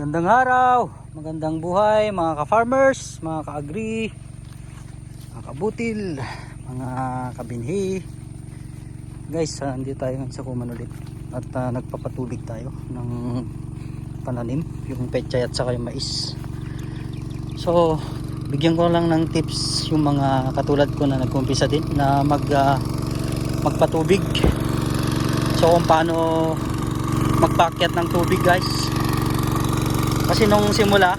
Magandang araw, magandang buhay mga ka-farmers, mga ka-agri, mga kabutil, mga kabinhi. Guys, uh, andito tayo sa kuman ulit at ah, nagpapatubig tayo ng pananim, yung pechay at saka yung mais. So, bigyan ko lang ng tips yung mga katulad ko na nagkumpisa din na mag ah, magpatubig. So, kung paano magpakyat ng tubig guys kasi nung simula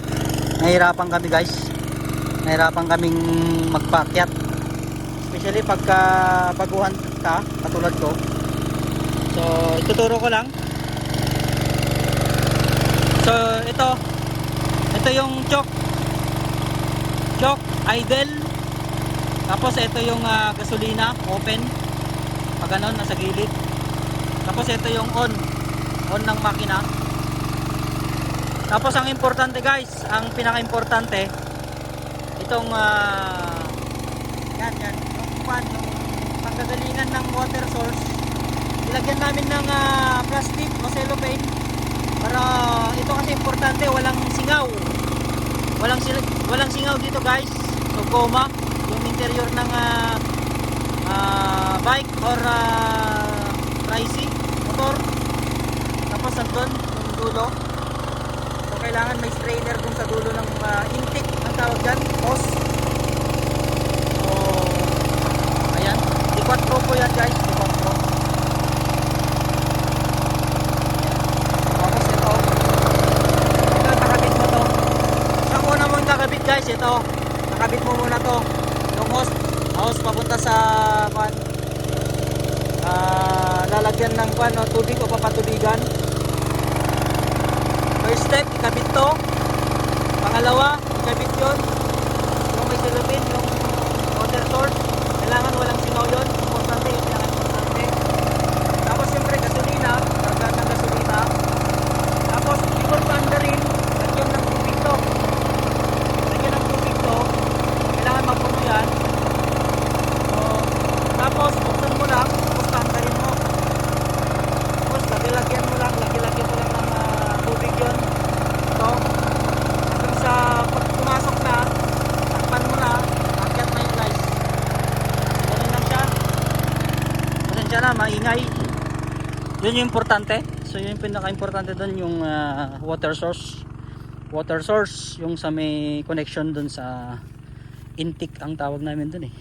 nahirapan kami guys. Nahirapan kaming magpakyat especially pagka baguhan ka katulad ko. So ituturo ko lang. So ito. Ito yung choke choke idle tapos ito yung ah, gasolina open. Pag ganon nasa gilid. Tapos ito yung on. On ng makina tapos ang importante guys, ang pinaka-importante itong ah, yan yan, yung pan, yung panggagalingan ng water source. Ilagyan namin ng ah, plastic o cellophane para ito kasi importante, walang singaw. Walang walang singaw dito guys. So goma, yung interior ng ah, ah, bike or uh, tricy motor. Tapos andun, yung dulo. Kailangan may strainer dun sa dulo ng uh, intake ang tawag dyan, hose. So ayan, D4 po yan guys, D4 Pro. Tapos ito, ito nakabit mo to. Sa una mo yung kakabit guys, ito, nakabit mo muna to. Yung hose, hose papunta sa kwan, ah, lalagyan ng kwan, no, tubig o papatubigan. First step. Pangalawa, ikabit yun. Yung may silupin, yung water source. Kailangan walang singaw yun. Importante yung pinaka-importante. Tapos siyempre, gasolina. Dagdag ng gasolina. Tapos, before thundering, lagyan ng tubig to. Lagyan ng tubig to. Kailangan mapuno yan. So, tapos, buksan mo lang. Tapos, thundering mo. Tapos, lagyan mo lang. Lagyan mo lang ng ah, tubig yun. Ito. Hanggang sa pag pumasok na, takpan mo na. Akyat na yun guys. Ganun lang siya. Pasensya na, maingay. Yun yung importante. So yun yung pinaka-importante doon yung ah, water source. Water source, yung sa may connection doon sa intake ang tawag namin doon eh.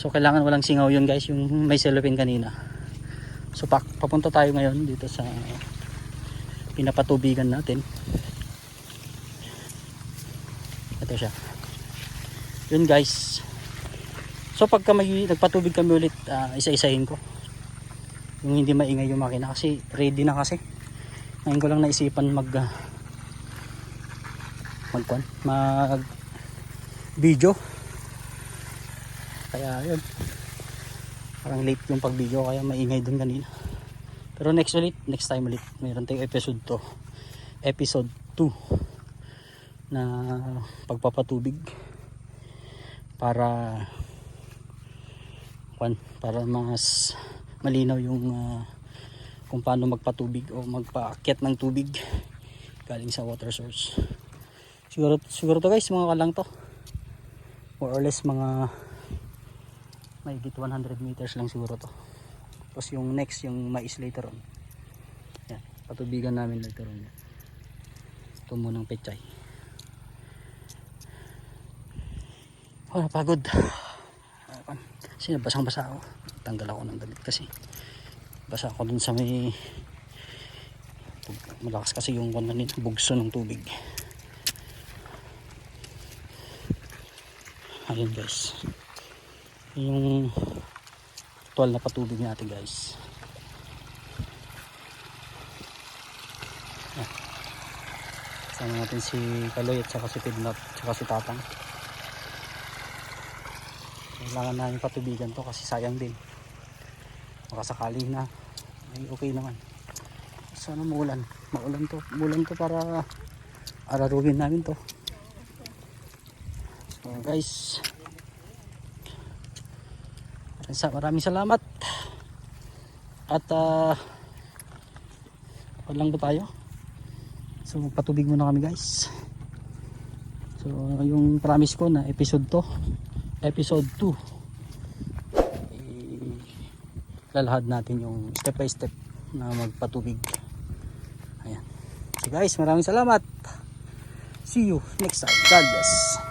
So kailangan walang singaw yun guys, yung may cellophane kanina. So pak papunta tayo ngayon dito sa pinapatubigan natin. Ito siya. Yun guys. So pagka may nagpatubig kami ulit, ah, isa-isahin ko. Yung hindi maingay yung makina kasi ready na kasi. Ngayon ko lang naisipan mag uh, mag mag video. Kaya yun. Parang late yung pag video kaya maingay dun kanina. Pero next ulit, next time ulit. Mayroon tayong episode 2. Episode 2 na pagpapatubig para kwan, para mas malinaw yung ah, kung paano magpatubig o magpaakyat ng tubig galing sa water source. Siguro siguro to guys, mga kalang to. More or less mga may 100 meters lang siguro to. Tapos yung next, yung mais later on. Yan, patubigan namin later on. Ito munang pechay. Oh, napagod. Ayan. Kasi basang basa ako. Tanggal ako ng damit kasi. Basa ako dun sa may malakas kasi yung kwan kanina, bugso ng tubig. Ayun guys. Yung actual na patubig natin guys. Ayan. Kasama natin si Kaloy at saka si Kidnap at saka si Tatang. Kailangan namin patubigan to kasi sayang din. Baka sakali na ay okay naman. Sana maulan. Maulan to. Maulan to para araruhin namin to. So guys, maraming salamat. At uh, lang ba tayo? So magpatubig muna kami guys. So yung promise ko na episode to, episode 2. Lalahad natin yung step by step na magpatubig. Ayan. So guys, maraming salamat. See you next time. God bless.